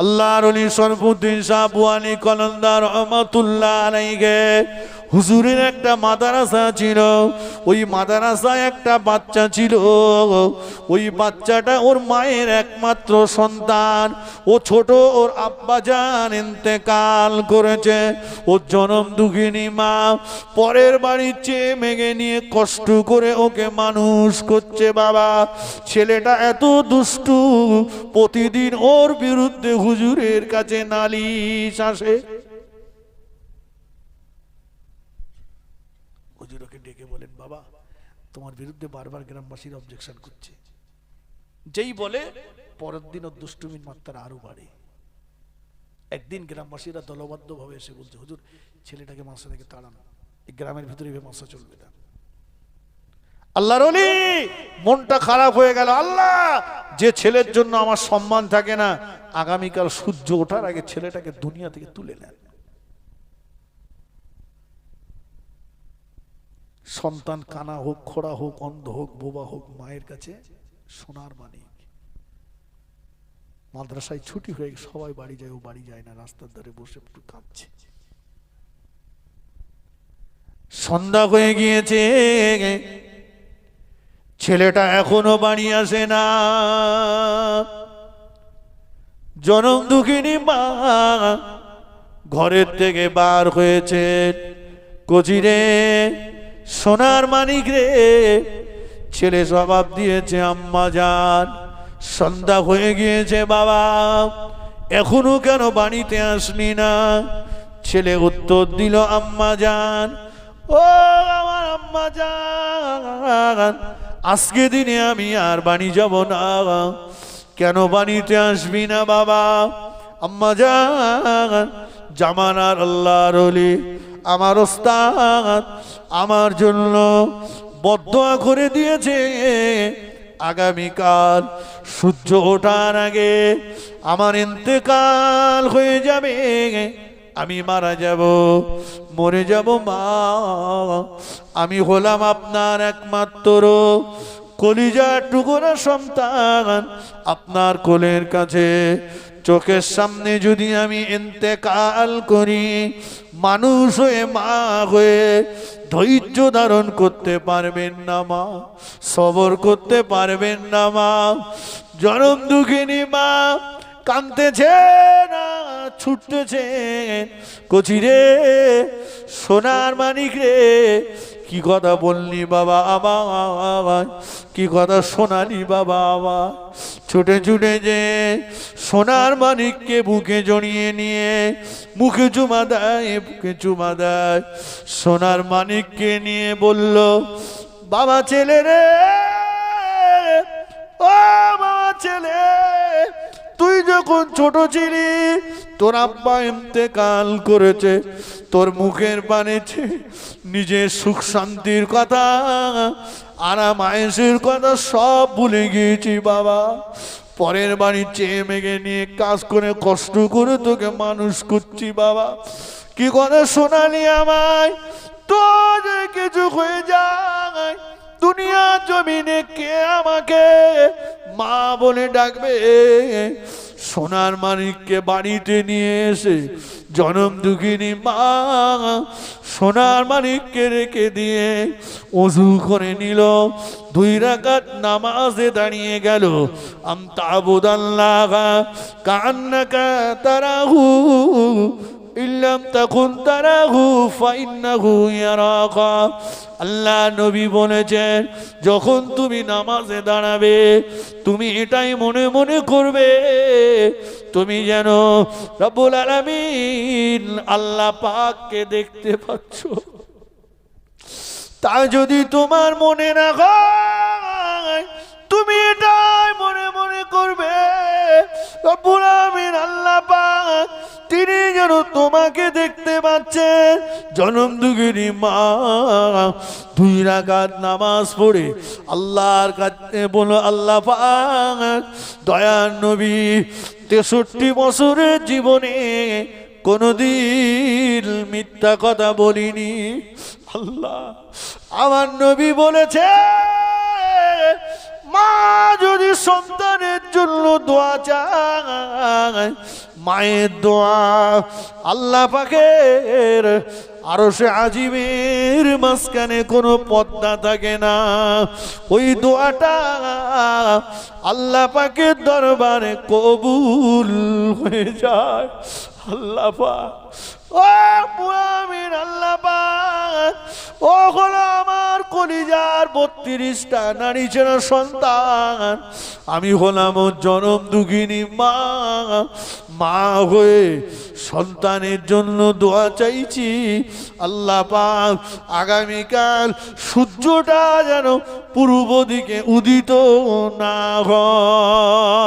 আল্লাহর অলি সরফুদ্দিন শাহ বুয়ানি কলন্দার রহমতুল্লাহ আলাইকে হুজুরের একটা মাদারাসা ছিল, ওই মাদারাসায় একটা বাচ্চা ছিল। ওই বাচ্চাটা ওর মায়ের একমাত্র সন্তান। ও ছোট, ওর আব্বা যান ইন্তেকাল করেছে। ওর জনম দুঃখিনী মা। পরের বাড়ির চেয়ে মেঘে নিয়ে কষ্ট করে ওকে মানুষ করছে বাবা। ছেলেটা এত দুষ্টু, প্রতিদিন ওর বিরুদ্ধে হুজুরের কাছে নালিশ আসে। হুজুর ওকে ডেকে বলেন, বাবা, তোমার বিরুদ্ধে বারবার গ্রামবাসীর অবজেকশন করছে। যেই বলে, পরের দিন ওর দুষ্টুমির মাত্রা আরও বাড়ে। একদিন গ্রামবাসীরা দলবদ্ধ ভাবে এসে বলছে, হুজুর, ছেলেটাকে মাসা থেকে তাড়ানো। এই গ্রামের ভিতরে মাসা চলবে না। আল্লাহর মনটা খারাপ হয়ে গেল। আল্লাহ, যে ছেলের জন্য আমার সম্মান থাকে না, আগামীকাল সূর্য ওঠার আগে ছেলেটাকে দুনিয়া থেকে তুলে নেন। সন্তান কানা হোক, খোড়া হোক, অন্ধ হোক, বোবা হোক, মায়ের কাছে সোনার মানিক। মাদ্রাসায় ছুটি হয়ে সবাই বাড়ি যায়, ও বাড়ি যায় না, রাস্তার ধারে বসে একটু কাঁদছে। সন্ধ্যা হয়ে গিয়েছে, ছেলেটা এখনও বাড়ি আসে না। জনম দুঃখিনী মা ঘরের থেকে বার হয়েছে কচিরে। সোনার মানিক রে, ছেলে জবাব দিয়েছে, আম্মা যান, সন্ধ্যা হয়ে গিয়েছে বাবা, এখনও কেন বাড়িতে আসলি না? ছেলে উত্তর দিল, আম্মা যান, ও আমার আম্মা যান, আজকে দিনে আমি আর বাড়ি যাব না, কেন বাড়িতে আসবি না বাবা? আম্মা যান, জামানার আল্লাহর আমার ওস্তাদ আমার জন্য বদয়া করে দিয়েছে। আগামীকাল সূর্য ওঠার আগে আমার ইন্তেকাল হয়ে যাবে। আমি মারা যাব, মরে যাব মা। আমি হলাম আপনার একমাত্র কলিজার টুকরা সন্তান। আপনার কোলের কাছে চোখের সামনে যদি আমি ইন্তেকাল করি, মানুষ হয়ে, মা হয়ে ধৈর্য ধারণ করতে পারবেন না, মা। সবর করতে পারবেন না, মা। জনম দুঃখিনী, মা। কাঁদতেছে না, ছুটতেছে। কচিরে সোনার মানিক রে কি কথা বললি বাবা আবার কি কথা শোনালি বাবা আবার ছুটে ছুটে যে সোনার মানিককে বুকে জড়িয়ে নিয়ে মুখে চুমা দেয়, বুকে চুমা দেয়। সোনার মানিককে নিয়ে বলল, বাবা ছেলে রে, ও বাবা ছেলে, তুই যখন ছোট ছিলি তোর আব্বা ইন্তেকাল করেছে, তোর মুখের বানেছে নিজের সুখ শান্তির কথা, আরাম আয়েসের কথা সব ভুলে গিয়েছি বাবা। পরের বাড়ি চেয়ে মেঘে নিয়ে কাজ করে কষ্ট করে তোকে মানুষ করছি বাবা। কি করে শোনালি আমায়? তো যে কিছু হয়ে যায়। দুনিয়া জমিনে কে আমাকে মা বলে ডাকবে? সোনার মানিককে বাড়িতে নিয়ে এসে জনম দুঃখিনী মা সোনার মানিককে রেখে দিয়ে অজু করে নিল। দুই রাকাত নামাজে দাঁড়িয়ে গেল। আম তাবুদাল্লাহ কান্নাকা তারাহু ইল্লাম তখন তারাহু, ফাইন্নাহু ইয়ারাকা। আল্লাহ নবী বলেছেন, যখন তুমি নামাজে দাঁড়াবে, তুমি এটাই মনে মনে করবে, তুমি যেন রব্বুল আলামিন আল্লাহ পাককে দেখতে পাচ্ছ। তা যদি তোমার মনে না হয়, তুমি রব্বুল আলামিন আল্লাহ পাক, তিনি যেন তোমাকে দেখতে পাচ্ছেন। জনম দুগিরি মা, দুই রাকাত নামাজ পড়ে আল্লাহর কাছে বলো, আল্লাহ পাক, দয়ার নবী, তেষট্টি বছরের জীবনে কোনদিন মিথ্যা কথা বলিনি। আল্লাহ, আমার নবী বলেছে মা যদি সন্তানের জন্য দোয়া চায়, মায়ের দোয়া আল্লাহ পাকের আরও সে আজিমের মাঝখানে কোনো পদ্মা থাকে না। ওই দোয়াটা আল্লাহ পাকের দরবারে কবুল হয়ে যায়। আল্লাহ পাক, ও আল্লাহ পাক, ও হলো আমার কলিজার বত্রিশটা নারী ছিল সন্তান। আমি হলাম জনম দুঃখিনী মা। মা হয়ে সন্তানের জন্য দোয়া চাইছি। আল্লাহ পাক আগামীকাল সূর্যটা যেন পূর্ব দিকে উদিত না হয়।